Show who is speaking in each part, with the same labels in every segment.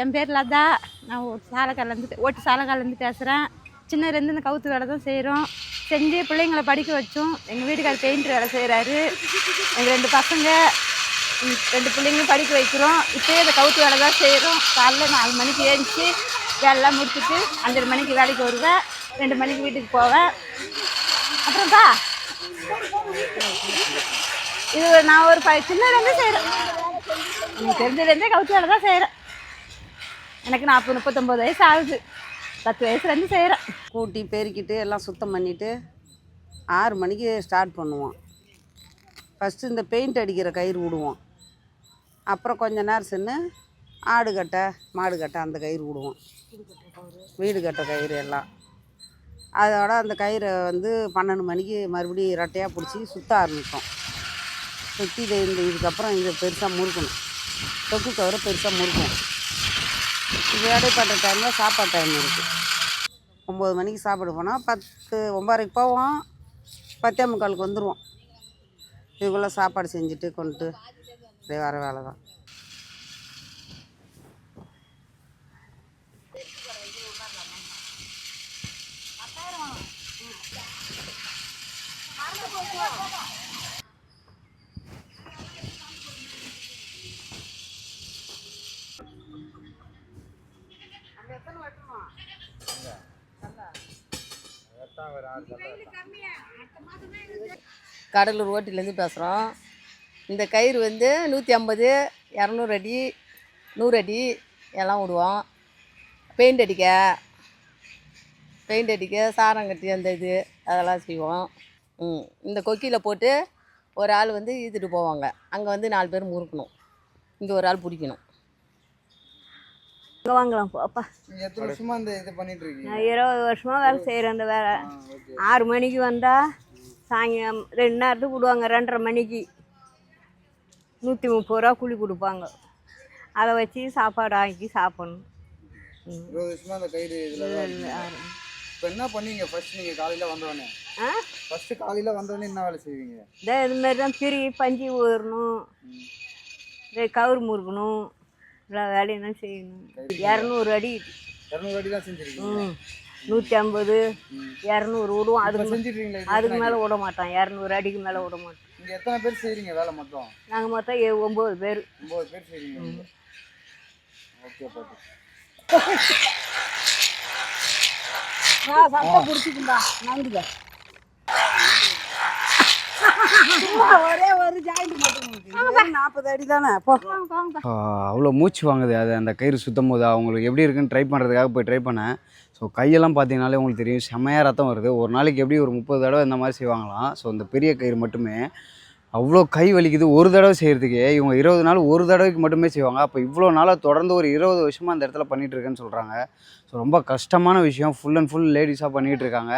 Speaker 1: என் பேர் லதா நான் ஒரு சாலக்காலேருந்து ஓட்டு சாலக்காலேருந்து பேசுகிறேன் சின்னதுலேருந்து இந்த கவுத்து வேலை தான் செய்கிறோம் செஞ்சு பிள்ளைங்களை படிக்க வச்சோம். எங்கள் வீட்டுக்கார் பெயிண்ட் வேலை செய்கிறாரு எங்கள் ரெண்டு பசங்க ரெண்டு பிள்ளைங்களும் படிக்க வைக்கிறோம். இப்போயே இந்த கவுத்து வேலை தான் செய்கிறோம் காலைல நாலு மணிக்கு ஏஞ்சி வேலைலாம் முடிச்சுட்டு அஞ்சரை மணிக்கு வேலைக்கு வருவேன். ரெண்டு மணிக்கு வீட்டுக்கு போவேன். அப்புறம்ப்பா இது நான் ஒரு ப சின்னதுலேருந்தே செய்கிறேன் எனக்கு தெரிஞ்சதுலேருந்தே கவுத்து வேலை தான் செய்கிறேன் எனக்கு நாற்பது முப்பத்தொம்பது வயசு ஆகுது. பத்து வயசுலேருந்து செய்கிறேன்
Speaker 2: கூட்டி பெருக்கிட்டு எல்லாம் சுத்தம் பண்ணிவிட்டு ஆறு மணிக்கு ஸ்டார்ட் பண்ணுவோம். ஃபஸ்ட்டு இந்த பெயிண்ட் அடிக்கிற கயிறு விடுவோம் அப்புறம் கொஞ்ச நேரம் சென்று ஆடு கட்டை மாடு கட்டை அந்த கயிறு விடுவோம் வீடு கட்ட கயிறு எல்லாம். அதோட அந்த கயிறை வந்து பன்னெண்டு மணிக்கு மறுபடியும் இரட்டையாக பிடிச்சி சுற்ற ஆரம்பிப்போம். சுற்றி இதை இந்த இதுக்கப்புறம் இதை பெருசாக முறுக்கணும். தொக்கு கவரை பெருசாக முறுக்கணும். இது இடைப்பட்ட டைமில் சாப்பாடு டைம் இருக்குது ஒம்பது மணிக்கு சாப்பிட போனால் பத்து ஒம்பதரைக்கு போவோம். பத்தே முக்காலுக்கு வந்துடுவோம் இதுக்குள்ளே சாப்பாடு செஞ்சுட்டு கொண்டுட்டு அப்படியே வர வேலை தான்
Speaker 3: கடலூர் ஓட்டிலேருந்து பேசுகிறோம். இந்த கயிறு வந்து நூற்றி ஐம்பது இரநூறு அடி நூறு அடி எல்லாம் விடுவோம். பெயிண்ட் அடிக்க பெயிண்ட் அடிக்க சாரம் கட்டி அந்த இது அதெல்லாம் செய்வோம். ம் இந்த கொக்கியில் போட்டு ஒரு ஆள் வந்து ஈத்துட்டு போவாங்க. அங்கே வந்து நாலு பேர் முறுக்கணும். இங்கே ஒரு ஆள் பிடிக்கணும்.
Speaker 4: இங்கே வாங்கலாம் போப்பா
Speaker 5: எத்தனை வருஷமா இந்த இது பண்ணிட்டு இருக்கீங்க
Speaker 4: நான் இருபது வருஷமாக வேலை செய்கிறேன் அந்த வேலை. ஆறு மணிக்கு வந்தால் சாயங்காலம் ரெண்டு நேரத்துக்கு விடுவாங்க ரெண்டரை மணிக்கு. நூற்றி முப்பது ரூபா கூலி கொடுப்பாங்க. அதை வச்சு சாப்பாடு ஆக்கி சாப்பிடணும்.
Speaker 5: இருபது வருஷமா இந்த கயிறு இதுல. இப்போ என்ன பண்ணீங்க? ஃபர்ஸ்ட் நீங்க காலையில வந்தோடனே
Speaker 4: ஆ?
Speaker 5: ஃபர்ஸ்ட் காலையில வந்தோடனே என்ன வேலை செய்வீங்க?
Speaker 4: இதே இதுமாரி தான் பிரி பஞ்சு ஊறணும். கவுரு முறுக்கணும். எல்லா வேலையும் தான் செய்யணும் இரநூறு அடி.
Speaker 5: இரநூறு அடி தான் செஞ்சிருக்கீங்க.
Speaker 4: நூற்றி ஐம்பது இரநூறு விடுவோம். அதுக்கு
Speaker 5: செஞ்சிட்டு இருக்கீங்களா
Speaker 4: அதுக்கு மேலே விட மாட்டான் இரநூறு அடிக்கு மேலே விட மாட்டோம்.
Speaker 5: நீங்க எத்தனை பேர் செய்றீங்க வேலை மொத்தம்?
Speaker 4: நாங்கள் மொத்தம் ஏ- ஒம்பது பேர்.
Speaker 5: ஒன்பது பேர் செய்றீங்க. நீங்க. ஓகே பாட்டு
Speaker 2: சட்டை பிடிச்சிக்கும்பா நங்குங்க ஒரே ஒரு ஜாயிண்ட் மட்டும் நாற்பது அடி தானே?
Speaker 6: அவ்வளோ மூச்சு வாங்குது அது அந்த கயிறு சுத்தம் போது. அவங்களுக்கு எப்படி இருக்குன்னு ட்ரை பண்ணுறதுக்காக போய் ட்ரை பண்ணேன். ஸோ கையெல்லாம் பார்த்தீங்கனாலே உங்களுக்கு தெரியும் செம்மையாக ரத்தம் வருது. ஒரு நாளைக்கு எப்படி ஒரு முப்பது தடவை இந்த மாதிரி செய்வாங்களாம். ஸோ இந்த பெரிய கயிறு மட்டுமே. அவ்வளோ கை வலிக்குது ஒரு தடவை செய்கிறதுக்கே இவங்க இருபது நாள் ஒரு தடவைக்கு மட்டுமே செய்வாங்க. அப்போ இவ்வளோ நாளாக தொடர்ந்து ஒரு இருபது வருஷமாக அந்த இடத்துல பண்ணிகிட்டு இருக்கேன்னு சொல்கிறாங்க ஸோ ரொம்ப கஷ்டமான விஷயம். ஃபுல் அண்ட் ஃபுல் லேடிஸாக பண்ணிகிட்டு இருக்காங்க.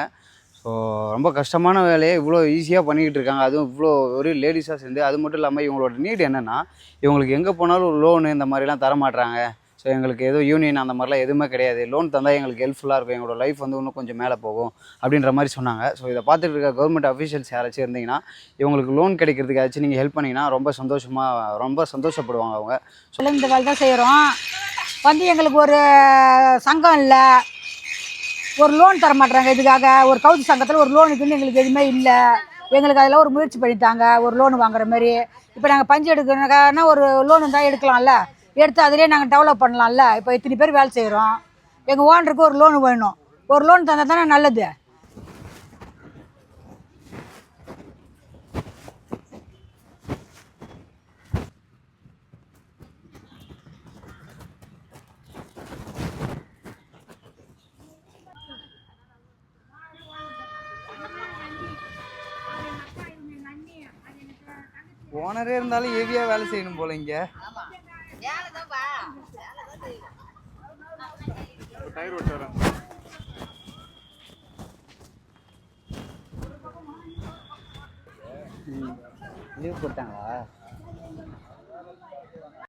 Speaker 6: ஸோ ரொம்ப கஷ்டமான வேலையை இவ்வளோ ஈஸியாக பண்ணிக்கிட்டு இருக்காங்க. அதுவும் இவ்வளோ ஒரு லேடிஸாக சேர்ந்து. அது மட்டும் இல்லாமல் இவங்களோட நீட் என்னென்னா இவங்களுக்கு எங்கே போனாலும் லோனு இந்த மாதிரிலாம் தர மாட்டுறாங்க ஸோ எங்களுக்கு எதுவும் யூனியன் அந்த மாதிரிலாம் எதுவுமே கிடையாது. லோன் தந்தால் எங்களுக்கு ஹெல்ப்ஃபுல்லாக இருக்கும். எங்களோட லைஃப் வந்து இன்னும் கொஞ்சம் மேலே போகும் அப்படின்ற மாதிரி சொன்னாங்க. ஸோ இதை பார்த்துட்டு இருக்க கவர்மெண்ட் அஃபீஷியல்ஸ் யாராச்சும் இருந்தீங்கன்னா இவங்களுக்கு லோன் கிடைக்கிறதுக்கு ஏதாச்சும் நீங்கள் ஹெல்ப் பண்ணிங்கன்னா ரொம்ப சந்தோஷமாக ரொம்ப சந்தோஷப்படுவாங்க அவங்க.
Speaker 7: இந்த வேலை தான் செய்கிறோம் வந்து எங்களுக்கு ஒரு சங்கம் இல்லை. ஒரு லோன் தர மாட்டுறாங்க இதுக்காக ஒரு கவுச்சு சங்கத்தில் ஒரு லோனுக்குன்னு எங்களுக்கு எதுவுமே இல்லை. எங்களுக்கு அதில் ஒரு முயற்சி பண்ணித்தாங்க ஒரு லோன் வாங்குற மாதிரி. இப்போ நாங்கள் பஞ்சு எடுக்கணுக்கான ஒரு லோன் இருந்தால் எடுக்கலாம்ல. எடுத்து அதிலே நாங்கள் டெவலப் பண்ணலாம்ல. இப்போ இத்தனை பேர் வேலை செய்கிறோம் எங்கள் ஓனருக்கு ஒரு லோன் வேணும். ஒரு லோன் தந்தால் தானே நல்லது.
Speaker 5: ஓனரே இருந்தாலும் ஹெவியா வேலை செய்யணும் போல இங்க. டயர் ஓட்ட வராங்க
Speaker 6: லீவ் போட்டாங்களா?